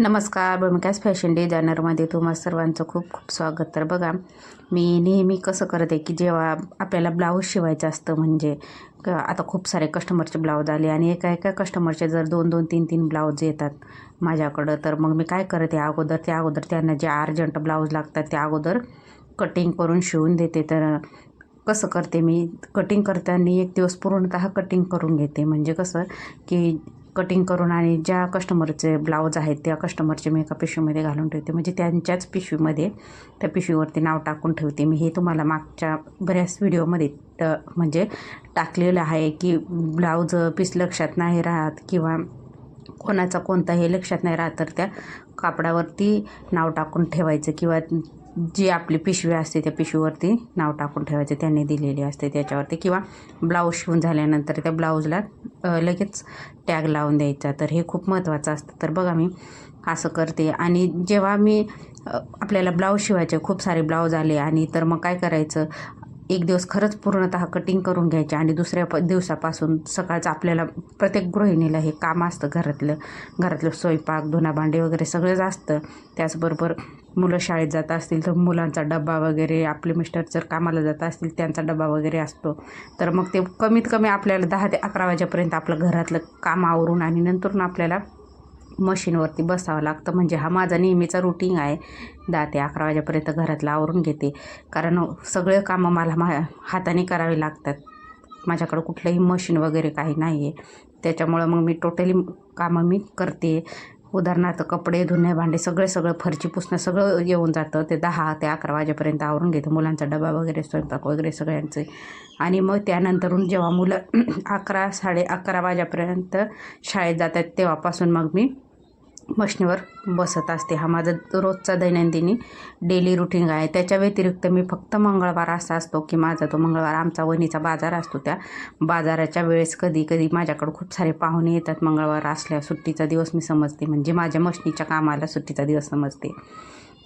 नमस्कार भूमिकास फॅशन डिझायनरमध्ये तुम्हा सर्वांचं खूप खूप स्वागत. तर बघा मी नेहमी कसं करते की जेव्हा आपल्याला ब्लाऊज शिवायचं असतं म्हणजे आता खूप सारे कस्टमरचे ब्लाऊज आले आणि एका एका कस्टमरचे जर दोन दोन तीन तीन ब्लाऊज येतात माझ्याकडं तर मग मी काय करते अगोदर त्या अगोदर त्यांना जे अर्जंट ब्लाऊज लागतात त्या अगोदर कटिंग करून शिवून देते. तर कसं करते मी कटिंग करताना एक दिवस पूर्णतः कटिंग करून घेते. म्हणजे कसं की कटिंग करून आणि ज्या कस्टमरचे ब्लाऊज आहेत त्या कस्टमरचे मी एका पिशवीमध्ये घालून ठेवते. म्हणजे त्यांच्याच पिशवीमध्ये त्या पिशवीवरती नाव टाकून ठेवते. मी हे तुम्हाला मागच्या बऱ्याच व्हिडिओमध्ये म्हणजे टाकलेलं आहे की ब्लाऊज पीस लक्षात नाही राहत किंवा कोणाचा कोणता हे लक्षात नाही राहत तर त्या कापडावरती नाव टाकून ठेवायचं किंवा जी आपली पिशवी असते त्या पिशवीवरती नाव टाकून ठेवायचं. त्यांनी दिलेली असते त्याच्यावरती. किंवा ब्लाऊज शिवून झाल्यानंतर त्या ब्लाऊजला लगेच टॅग लावून द्यायचा. तर हे खूप महत्त्वाचं असतं. तर बघा मी असं करते. आणि जेव्हा मी आपल्याला ब्लाऊज शिवायचे खूप सारे ब्लाऊज आले आणि तर मग काय करायचं? एक दिवस खरंच पूर्णतः कटिंग करून घ्यायचे आणि दुसऱ्या प दिवसापासून सकाळचं आपल्याला प्रत्येक गृहिणीला हे काम असतं घरातलं. घरातलं स्वयंपाक धुना भांडे वगैरे सगळंच असतं. त्याचबरोबर मुलं शाळेत जात असतील तर मुलांचा डबा वगैरे आपले मिस्टर जर कामाला जात असतील त्यांचा डबा वगैरे असतो. तर मग ते कमीत कमी आपल्याला दहा ते अकरा वाजेपर्यंत आपलं घरातलं काम आवरून आणि नंतरून आपल्याला मशीनवरती बसावं लागतं. म्हणजे हा माझा नेहमीचा रुटीन आहे. दहा ते अकरा वाजेपर्यंत घरातलं आवरून घेते. कारण सगळे कामं मला मा हाताने करावे लागतात. माझ्याकडं कुठलंही मशीन वगैरे काही नाही आहे त्याच्यामुळं मग मी टोटली कामं मी करते. उदाहरणार्थ कपडे धुणे भांडे सगळे सगळं फरची पुसणं सगळं येऊन जातं. ते दहा ते अकरा वाजेपर्यंत आवरून घेतो. मुलांचा डबा वगैरे स्वयंपाक वगैरे सगळ्यांचे. आणि मग त्यानंतरून जेव्हा मुलं अकरा साडे अकरा वाजेपर्यंत शाळेत जातात तेव्हापासून मग मी मशनीवर बसत असते. हा माझा रोजचा दैनंदिनी डेली रुटीन आहे. त्याच्या व्यतिरिक्त मी फक्त मंगळवार असा असतो की माझा तो मंगळवार आमचा वणीचा बाजार असतो. त्या बाजाराच्या वेळेस कधी कधी माझ्याकडं खूप सारे पाहुणे येतात मंगळवार असल्या सुट्टीचा दिवस मी समजते. म्हणजे माझ्या मशनीच्या कामाला सुट्टीचा दिवस समजते.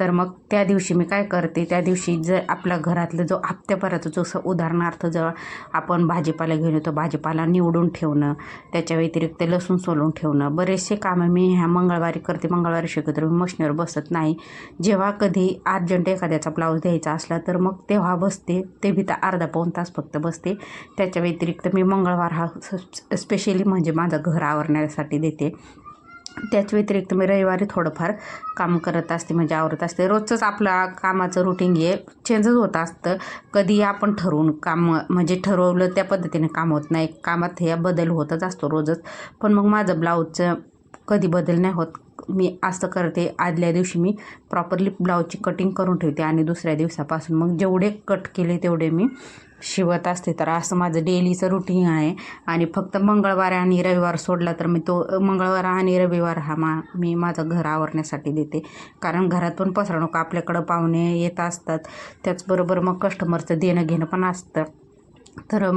तर मग त्या दिवशी मी काय करते त्या दिवशी जर आपल्या घरातलं जो हप्त्याभराचा जो उदाहरणार्थ जर आपण भाजीपाला घेऊन येतो भाजीपाला निवडून ठेवणं त्याच्या व्यतिरिक्त लसूण सोलून ठेवणं बरेचसे कामं मी ह्या मंगळवारी करते मंगळवारी शक्यतो मी मशीनवर बसत नाही. जेव्हा कधी अर्जंट एखाद्याचा ब्लाऊज द्यायचा असला तर मग तेव्हा बसते ते बी तर अर्धा पाऊण तास फक्त बसते. त्याच्या व्यतिरिक्त मी मंगळवार हा स्पेशली म्हणजे माझं घर आवरण्यासाठी देते. त्याच व्यतिरिक्त मी रविवारी थोडंफार काम करत असते म्हणजे आवरत असते. रोजचंच आपलं कामाचं रुटीन हे चेंजच होत असतं. कधी आपण ठरवून काम म्हणजे ठरवलं त्या पद्धतीने काम होत नाही. कामात हे बदल होतच असतो रोजच. पण मग माझं ब्लाऊजचं कधी बदल नाही होत. मी असं करते. आदल्या दिवशी मी प्रॉपरली ब्लाऊजची कटिंग करून ठेवते आणि दुसऱ्या दिवसापासून. मग जेवढे कट केले तेवढे मी शिवत असते. तर असं माझं डेलीचं रुटीन आहे. आणि फक्त मंगळवार आणि रविवार सोडला तर मी तो मंगळवार आणि रविवार हा मा मी माझं घर आवरण्यासाठी देते. कारण घरात पण पसरणूक आपल्याकडं पाहुणे येत असतात. त्याचबरोबर मग कस्टमरचं देणं घेणं पण असतं. तर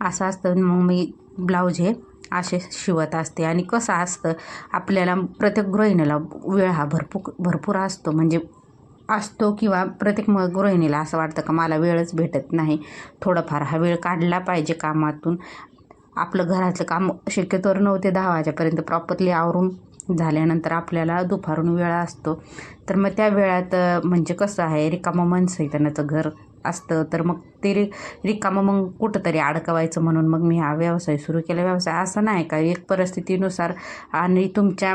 असं असतं. मग मी ब्लाऊज हे असे शिवत असते. आणि कसं असतं आपल्याला प्रत्येक गृहिणीला वेळ हा भरपूर भरपूर असतो. म्हणजे असतो किंवा प्रत्येक म गृहिणीला असं वाटतं का मला वेळच भेटत नाही. थोडंफार हा वेळ काढला पाहिजे कामातून. आपलं घरातलं काम शक्यतोवर नऊ ते दहा वाजेपर्यंत प्रॉपरली आवरून झाल्यानंतर आपल्याला दुपारून वेळ असतो. तर मग त्या वेळात म्हणजे कसं आहे रिकामं मन सैतानाचं घर असतं. तर मग ते रि रिकामं मग कुठंतरी अडकवायचं म्हणून मग मी हा व्यवसाय सुरू केला. व्यवसाय असं नाही का एक परिस्थितीनुसार आणि तुमच्या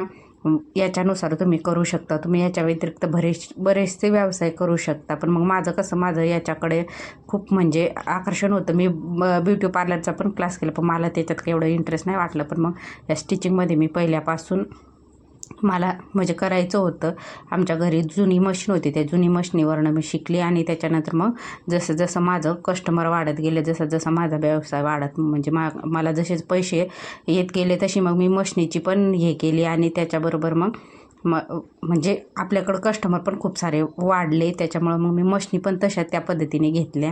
याच्यानुसार तुम्ही करू शकता. तुम्ही याच्या व्यतिरिक्त बरेच बरेचसे व्यवसाय करू शकता. पण मग माझं कसं माझं याच्याकडे खूप म्हणजे आकर्षण होतं. मी ब्युटी पार्लरचा पण क्लास केला पण मला त्याच्यात एवढं इंटरेस्ट नाही वाटलं. पण मग या स्टिचिंगमध्ये मी पहिल्यापासून मला म्हणजे करायचं होतं. आमच्या घरी जुनी मशीन होती. त्या जुनी मशीनीवरनं मी शिकली आणि त्याच्यानंतर मग जसं जसं माझं कस्टमर वाढत गेले जसं जसं माझा व्यवसाय वाढत म्हणजे मा मला जसेच पैसे येत गेले तशी मग मी मशनीची पण हे केली आणि त्याच्याबरोबर मग म म्हणजे आपल्याकडं कस्टमर पण खूप सारे वाढले. त्याच्यामुळं मग मी मशनी पण तशा त्या पद्धतीने घेतल्या.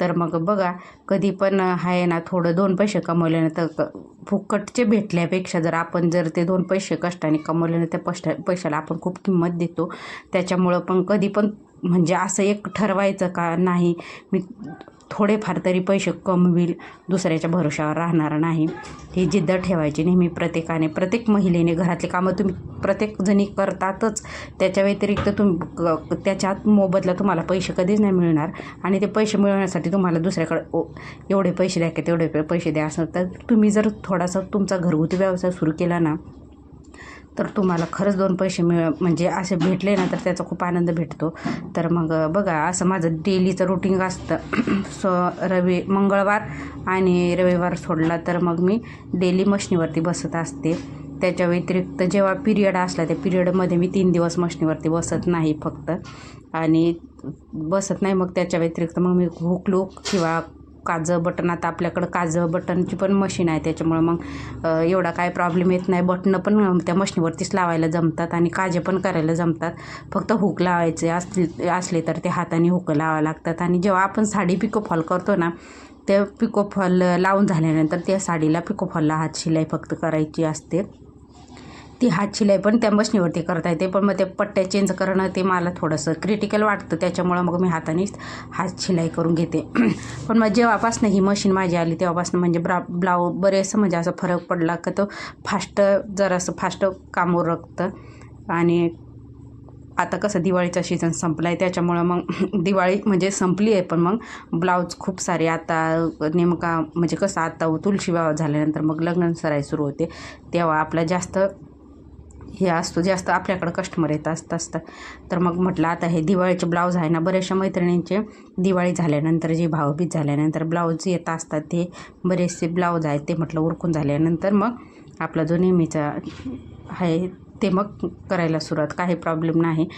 तर मग बघा कधी पण आहे ना थोडं दोन पैसे कमवले ना तर क- फुकटचे भेटल्यापेक्षा जर आपण जर ते दोन पैसे कष्टाने कमवले ना त्या पष्ट पैशाला आपण खूप किंमत देतो. त्याच्यामुळं पण कधी पण म्हणजे असं एक ठरवायचं का नाही मी थोडेफार तरी पैसे कमविल दुसऱ्याच्या भरोशावर राहणार नाही. ही जिद्द ठेवायची नेहमी प्रत्येकाने. प्रत्येक महिलेने घरातली कामं तुम्ही प्रत्येकजणी करतातच. त्याच्या व्यतिरिक्त तुम क- त्याच्यात मोबदला तुम्हाला पैसे कधीच नाही मिळणार आणि ते पैसे मिळवण्यासाठी तुम्हाला दुसऱ्याकडे ओ एवढे पैसे द्या की तेवढे पैसे द्या असं. तर तुम्ही जर थोडासा तुमचा घरगुती व्यवसाय सुरू केला ना तर तुम्हाला खरंच दोन पैसे मिळ म्हणजे असे भेटले ना तर त्याचा खूप आनंद भेटतो. तर मग बघा असं माझं डेलीचं रुटीन असतं. सो रवि मंगळवार आणि रविवार सोडला तर मग मी डेली मशनीवरती बसत असते. त्याच्या व्यतिरिक्त जेव्हा पिरियड असला त्या पिरियडमध्ये मी तीन दिवस मशनीवरती बसत नाही फक्त. आणि बसत नाही मग त्याच्या व्यतिरिक्त मग मी हुकलूक किंवा काजं बटन आता आपल्याकडं काजं बटनची पण मशीन आहे त्याच्यामुळं मग एवढा काय प्रॉब्लेम येत नाही. बटणं पण त्या मशीनवरतीच लावायला जमतात आणि काजे पण करायला जमतात. फक्त हुक लावायचे असले असले तर ते हाताने हुकं लावावं लागतात. आणि जेव्हा आपण साडी पिको फॉल करतो ना ते पिको फॉल लावून झाल्यानंतर त्या साडीला पिको फॉलला हात शिलाई फक्त करायची असते. ती हात शिलाई पण त्या मशनीवरती करता येते. पण मग ते पट्ट्या चेंज करणं ते मला थोडंसं क्रिटिकल वाटतं. त्याच्यामुळं मग मी हातानेच हात शिलाई करून घेते. पण मग जेव्हापासनं ही मशीन माझी आली तेव्हापासून म्हणजे ब्रा ब्लाऊ बरेचसं म्हणजे असं फरक पडला का तो फास्ट जरासं फास्ट काम उरकतं. आणि आता कसं दिवाळीचा सीझन संपला आहे त्याच्यामुळं मग दिवाळी म्हणजे संपली आहे. पण मग ब्लाऊज खूप सारे आता नेमका म्हणजे कसं आता तुळशी विवाह झाल्यानंतर मग लग्न सराई सुरू होते. तेव्हा आपला जास्त हे असतो जास्त आपल्याकडं कस्टमर येत असत असतं. तर मग म्हटलं आता हे दिवाळीचे ब्लाऊज आहे ना बऱ्याचशा मैत्रिणींचे दिवाळी झाल्यानंतर जे भावभीत झाल्यानंतर ब्लाऊज येत असतात ते बरेचसे ब्लाऊज आहेत ते म्हटलं उरकून झाल्यानंतर मग आपला जो नेहमीचा आहे ते मग करायला सुरुवात. काही प्रॉब्लेम नाही.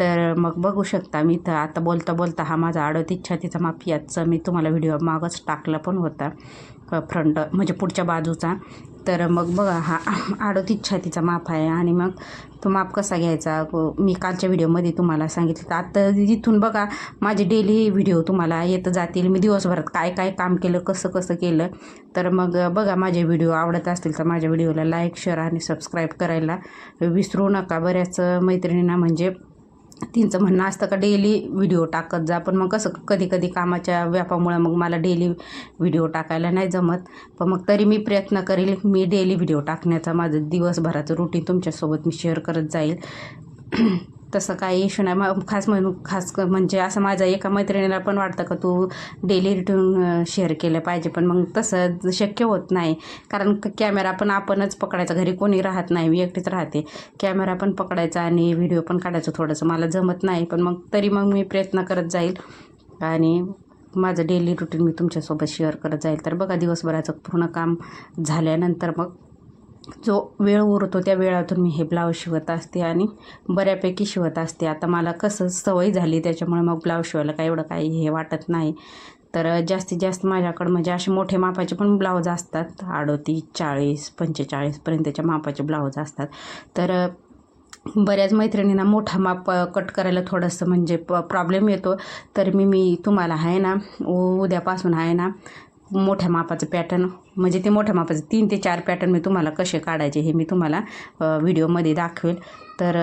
तर मग बघू शकता मी तर आता बोलता बोलता हा माझा अडतीस छातीचा तिचा याचा मी तुम्हाला व्हिडिओ मागच टाकला पण होता. फ्रंट म्हणजे पुढच्या बाजूचा. तर मग बघा हा अडोतीस छातीचा माप आहे आणि मग तो माप कसा घ्यायचा? मी कालच्या व्हिडिओमध्ये तुम्हाला सांगितलं. तर आता जिथून बघा माझे डेली व्हिडिओ तुम्हाला येत जातील. मी दिवसभरात काय काय काम केलं कसं कसं केलं? तर मग बघा माझे व्हिडिओ आवडत असतील तर माझ्या व्हिडिओला लाईक शेअर आणि सबस्क्राईब करायला विसरू नका. बऱ्याच मैत्रिणींना म्हणजे तिचं म्हणणं असतं का डेली व्हिडिओ टाकत जा. पण मग कसं कधी कधी कामाच्या व्यापामुळं मग मला डेली व्हिडिओ टाकायला नाही जमत. पण मग तरी मी प्रयत्न करेल मी डेली व्हिडिओ टाकण्याचा माझं दिवसभराचं रुटीन तुमच्यासोबत मी शेअर करत जाईल. तसं काही इश्यू नाही. मग खास म्हणून खास क- म्हणजे असं माझ्या एका मैत्रिणीला पण वाटतं का तू डेली रुटीन शेअर केलं पाहिजे. पण मग तसं शक्य होत नाही. कारण क- कॅमेरा पण आपणच पकडायचा. घरी कोणी राहत नाही. मी एकटीच राहते. कॅमेरा पण पकडायचा आणि व्हिडिओ पण काढायचं थोडंसं. मला जमत नाही. पण मग तरी मग मी प्रयत्न करत जाईल. आणि माझं डेली रुटीन मी तुमच्यासोबत शेअर करत जाईल. तर बघा दिवसभराचं पूर्ण काम झाल्यानंतर मग जो वेळ उरतो त्या वेळातून मी हे ब्लाऊज शिवत असते आणि बऱ्यापैकी शिवत असते. आता मला कसं सवय झाली त्याच्यामुळे मग ब्लाऊज शिवायला काय एवढं काही हे वाटत नाही. तर जास्तीत जास्त माझ्याकडं म्हणजे असे मोठे मापाचे पण ब्लाऊज असतात. अडोतीस चाळीस पंचेचाळीसपर्यंतच्या मापाचे ब्लाऊज असतात. तर बऱ्याच मैत्रिणींना मोठा माप कट करायला थोडंसं म्हणजे प प्रॉब्लेम येतो. तर मी मी तुम्हाला आहे ना उ- उद्यापासून आहे ना मोठ्या मापाचं पॅटर्न म्हणजे ते मोठ्या मापाचं तीन ते चार पॅटर्न मी तुम्हाला कसे काढायचे हे मी तुम्हाला व्हिडिओमध्ये दाखवेल. तर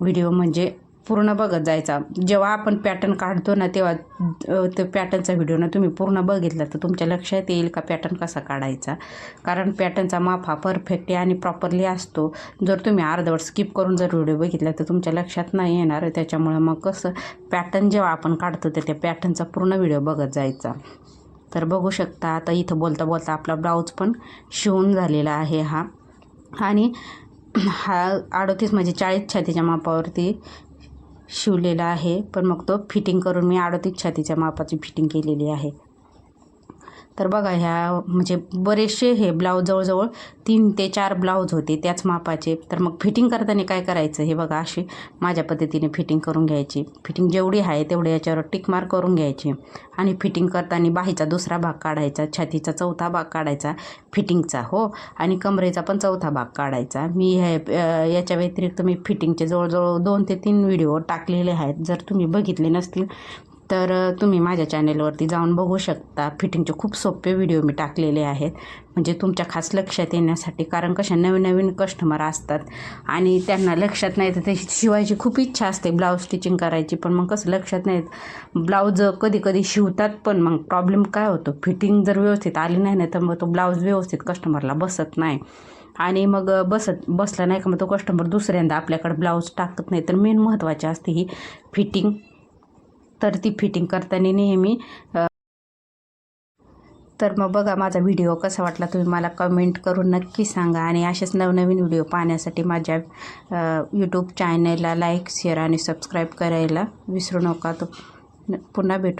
व्हिडिओ म्हणजे पूर्ण बघत जायचा. जेव्हा आपण पॅटर्न काढतो ना तेव्हा ते तो पॅटर्नचा व्हिडिओ ना तुम्ही पूर्ण बघितला तर तुमच्या लक्षात येईल का पॅटर्न कसा काढायचा. कारण पॅटर्नचा माप हा परफेक्ट आहे आणि प्रॉपरली असतो. जर तुम्ही अर्धवट स्किप करून जर व्हिडिओ बघितला तर तुमच्या लक्षात नाही येणार. त्याच्यामुळं मग कसं पॅटर्न जेव्हा आपण काढतो तर त्या पॅटर्नचा पूर्ण व्हिडिओ बघत जायचा. तर बघू शकता आता इथं बोलता बोलता आपला ब्लाऊज पण शिवून झालेला आहे हा. आणि हा अडतीस म्हणजे चाळीस छातीच्या मापावरती शिवलेला आहे. पण मग तो फिटिंग करून मी अडतीस छातीच्या मापाची फिटिंग केलेली आहे. तर बघा ह्या म्हणजे बरेचसे हे ब्लाऊज जवळजवळ तीन ते चार ब्लाऊज होते त्याच मापाचे. तर मग फिटिंग करताना काय करायचं हे बघा अशी माझ्या पद्धतीने फिटिंग करून घ्यायची. फिटिंग जेवढी आहे तेवढी याच्यावर टिक मार्क करून घ्यायची. आणि फिटिंग करताना बाहीचा दुसरा भाग काढायचा छातीचा चौथा भाग काढायचा फिटिंगचा हो. आणि कमरेचा पण चौथा भाग काढायचा. मी हे याच्या व्यतिरिक्त मी फिटिंगचे जवळजवळ दोन ते तीन व्हिडिओ टाकलेले आहेत. जर तुम्ही बघितले नसतील तर तुम्ही माझ्या चॅनेलवरती जाऊन बघू शकता. फिटिंगचे खूप सोपे व्हिडिओ मी टाकलेले आहेत. म्हणजे तुमच्या खास लक्षात येण्यासाठी कारण कशा नवीन नवीन कस्टमर असतात आणि त्यांना लक्षात नाही तर ते शिवायची खूप इच्छा असते ब्लाऊज स्टिचिंग करायची. पण मग कसं लक्षात नाही ब्लाऊज कधी कधी शिवतात पण मग प्रॉब्लेम काय होतो? फिटिंग जर व्यवस्थित आली नाही ना तर मग तो ब्लाऊज व्यवस्थित कस्टमरला बसत नाही. आणि मग बसत बसला नाही का मग तो कस्टमर दुसऱ्यांदा आपल्याकडे ब्लाऊज टाकत नाही. तर मेन महत्त्वाची असते ही फिटिंग. तर ती फिटिंग करताना नेहमी तर मग बघा माझा व्हिडिओ कसा वाटला तुम्ही मला कमेंट करून नक्की सांगा. आणि असेच नवनवीन व्हिडिओ पाहण्यासाठी माझ्या यूट्यूब चॅनलला लाईक शेअर आणि सबस्क्राईब करायला विसरू नका. तो पुन्हा भेटू.